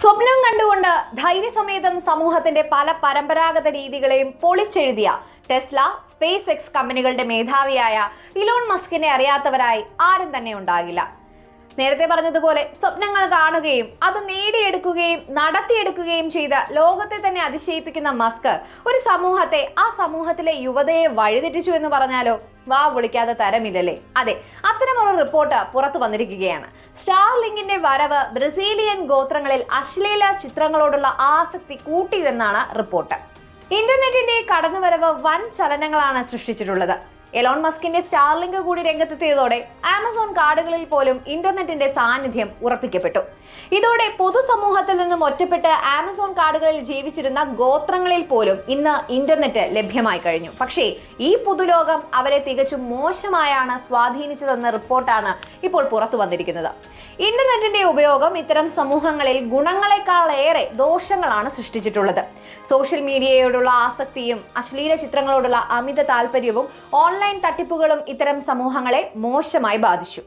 സ്വപ്നം കണ്ടുകൊണ്ട് ധൈര്യസമേതം സമൂഹത്തിന്റെ പല പരമ്പരാഗത രീതികളെയും പൊളിച്ചെഴുതിയ ടെസ്ല സ്പേസ് എക്സ് കമ്പനികളുടെ മേധാവിയായ ഇലോൺ മസ്കിനെ അറിയാത്തവരായി ആരും തന്നെ ഉണ്ടാകില്ല. നേരത്തെ പറഞ്ഞതുപോലെ സ്വപ്നങ്ങൾ കാണുകയും അത് നേടിയെടുക്കുകയും നടത്തിയെടുക്കുകയും ചെയ്ത ലോകത്തെ തന്നെ അതിശയിപ്പിക്കുന്ന മസ്ക് ഒരു സമൂഹത്തെ ആ സമൂഹത്തിലെ യുവതയെ വഴിതെറ്റിച്ചു എന്ന് പറഞ്ഞാലോ? വാ വിളിക്കാതെ തരമില്ലല്ലേ? അതെ അത്തരമൊരു റിപ്പോർട്ട് പുറത്തു വന്നിരിക്കുകയാണ്. സ്റ്റാർ ലിങ്കിന്റെ വരവ് ബ്രസീലിയൻ ഗോത്രങ്ങളിൽ അശ്ലീല ചിത്രങ്ങളോടുള്ള ആസക്തി കൂട്ടിയെന്നാണ് റിപ്പോർട്ട്. ഇന്റർനെറ്റിന്റെ കടന്നുവരവ് വൻ ചലനങ്ങളാണ് സൃഷ്ടിച്ചിട്ടുള്ളത്. എലോൺ മസ്കിന്റെ സ്റ്റാർലിങ്ക് കൂടി രംഗത്തെത്തിയതോടെ ആമസോൺ കാർഡുകളിൽ പോലും ഇന്റർനെറ്റിന്റെ സാന്നിധ്യം ഉറപ്പിക്കപ്പെട്ടു. ഇതോടെ പൊതുസമൂഹത്തിൽ നിന്നും ഒറ്റപ്പെട്ട് ആമസോൺ കാർഡുകളിൽ ജീവിച്ചിരുന്ന ഗോത്രങ്ങളിൽ പോലും ഇന്ന് ഇന്റർനെറ്റ് ലഭ്യമായി കഴിഞ്ഞു. പക്ഷേ ഈ പുതുലോകം അവരെ തികച്ചും മോശമായാണ് സ്വാധീനിച്ചതെന്ന റിപ്പോർട്ടാണ് ഇപ്പോൾ പുറത്തു വന്നിരിക്കുന്നത്. ഇന്റർനെറ്റിന്റെ ഉപയോഗം ഇത്തരം സമൂഹങ്ങളിൽ ഗുണങ്ങളെക്കാളേറെ ദോഷങ്ങളാണ് സൃഷ്ടിച്ചിട്ടുള്ളത്. സോഷ്യൽ മീഡിയയോടുള്ള ആസക്തിയും അശ്ലീല ചിത്രങ്ങളോടുള്ള അമിത താല്പര്യവും ഓൺലൈൻ തട്ടിപ്പുകളും ഇത്തരം സമൂഹങ്ങളെ മോശമായി ബാധിച്ചു.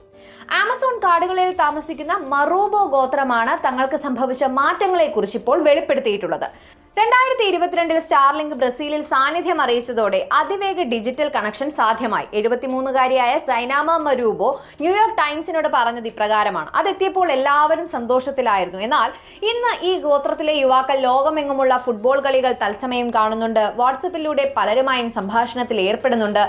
ആമസോൺ കാടുകളിൽ താമസിക്കുന്ന മറൂബോ ഗോത്രമാണ് തങ്ങൾക്ക് സംഭവിച്ച മാറ്റങ്ങളെക്കുറിച്ച് ഇപ്പോൾ വെളിപ്പെടുത്തിയിട്ടുള്ളത്. രണ്ടായിരത്തി ഇരുപത്തിരണ്ടിൽ സ്റ്റാർലിങ്ക് ബ്രസീലിൽ സാന്നിധ്യം അറിയിച്ചതോടെ അതിവേഗ ഡിജിറ്റൽ കണക്ഷൻ സാധ്യമായി. എഴുപത്തിമൂന്നുകാരിയായ സൈനാമ മരൂബോ ന്യൂയോർക്ക് ടൈംസിനോട് പറഞ്ഞത് ഇപ്രകാരമാണ്. അതെത്തിയപ്പോൾ എല്ലാവരും സന്തോഷത്തിലായിരുന്നു. എന്നാൽ ഇന്ന് ഈ ഗോത്രത്തിലെ യുവാക്കൾ ലോകമെങ്ങുമുള്ള ഫുട്ബോൾ കളികൾ തത്സമയം കാണുന്നുണ്ട്. വാട്സപ്പിലൂടെ പലരുമായും സംഭാഷണത്തിൽ ഏർപ്പെടുന്നുണ്ട്.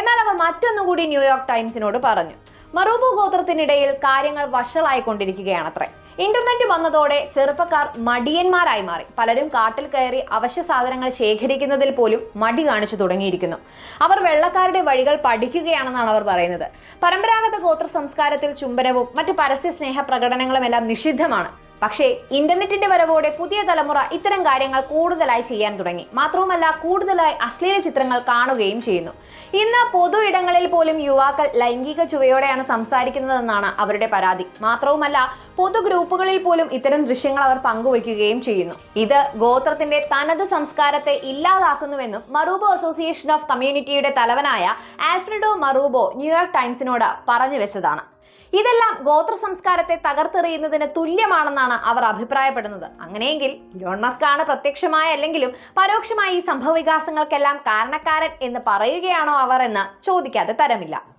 എന്നാൽ അവ മറ്റൊന്നുകൂടി ന്യൂയോർക്ക് ടൈംസിനോട് പറഞ്ഞു. മറൂബോ ഗോത്രത്തിനിടയിൽ കാര്യങ്ങൾ വഷളായിക്കൊണ്ടിരിക്കുകയാണത്രേ. ഇന്റർനെറ്റ് വന്നതോടെ ചെറുപ്പക്കാർ മടിയന്മാരായി മാറി. പലരും കാട്ടിൽ കയറി അവശ്യ സാധനങ്ങൾ ശേഖരിക്കുന്നതിൽ പോലും മടി കാണിച്ചു തുടങ്ങിയിരിക്കുന്നു. അവർ വെള്ളക്കാരുടെ വഴികൾ പഠിക്കുകയാണെന്നാണ് അവർ പറയുന്നത്. പരമ്പരാഗത ഗോത്ര സംസ്കാരത്തിൽ ചുംബനവും മറ്റ് പരസ്യ സ്നേഹ പ്രകടനങ്ങളും എല്ലാം നിഷിദ്ധമാണ്. പക്ഷേ ഇന്റർനെറ്റിന്റെ വരവോടെ പുതിയ തലമുറ ഇത്തരം കാര്യങ്ങൾ കൂടുതലായി ചെയ്യാൻ തുടങ്ങി. മാത്രവുമല്ല കൂടുതലായി അശ്ലീല ചിത്രങ്ങൾ കാണുകയും ചെയ്യുന്നു. ഇന്ന് പൊതു ഇടങ്ങളിൽ പോലും യുവാക്കൾ ലൈംഗിക ചുവയോടെയാണ് സംസാരിക്കുന്നതെന്നാണ് അവരുടെ പരാതി. മാത്രവുമല്ല പൊതു ഗ്രൂപ്പുകളിൽ പോലും ഇത്തരം ദൃശ്യങ്ങൾ അവർ പങ്കുവയ്ക്കുകയും ചെയ്യുന്നു. ഇത് ഗോത്രത്തിന്റെ തനത് സംസ്കാരത്തെ ഇല്ലാതാക്കുന്നുവെന്നും മറൂബോ അസോസിയേഷൻ ഓഫ് കമ്മ്യൂണിറ്റിയുടെ തലവനായ ആൽഫ്രഡോ മറൂബോ ന്യൂയോർക്ക് ടൈംസിനോട് പറഞ്ഞു വെച്ചതാണ്. ഇതെല്ലാം ഗോത്ര സംസ്കാരത്തെ തകർത്തെറിയുന്നതിന് തുല്യമാണെന്നാണ് അവർ അഭിപ്രായപ്പെടുന്നത്. അങ്ങനെയെങ്കിൽ ഇലോൺ മസ്ക് ആണ് പ്രത്യക്ഷമായ അല്ലെങ്കിലും പരോക്ഷമായ ഈ സംഭവ വികാസങ്ങൾക്കെല്ലാം കാരണക്കാരൻ എന്ന് പറയുകയാണോ അവർ എന്ന് ചോദിക്കാതെ തരമില്ല.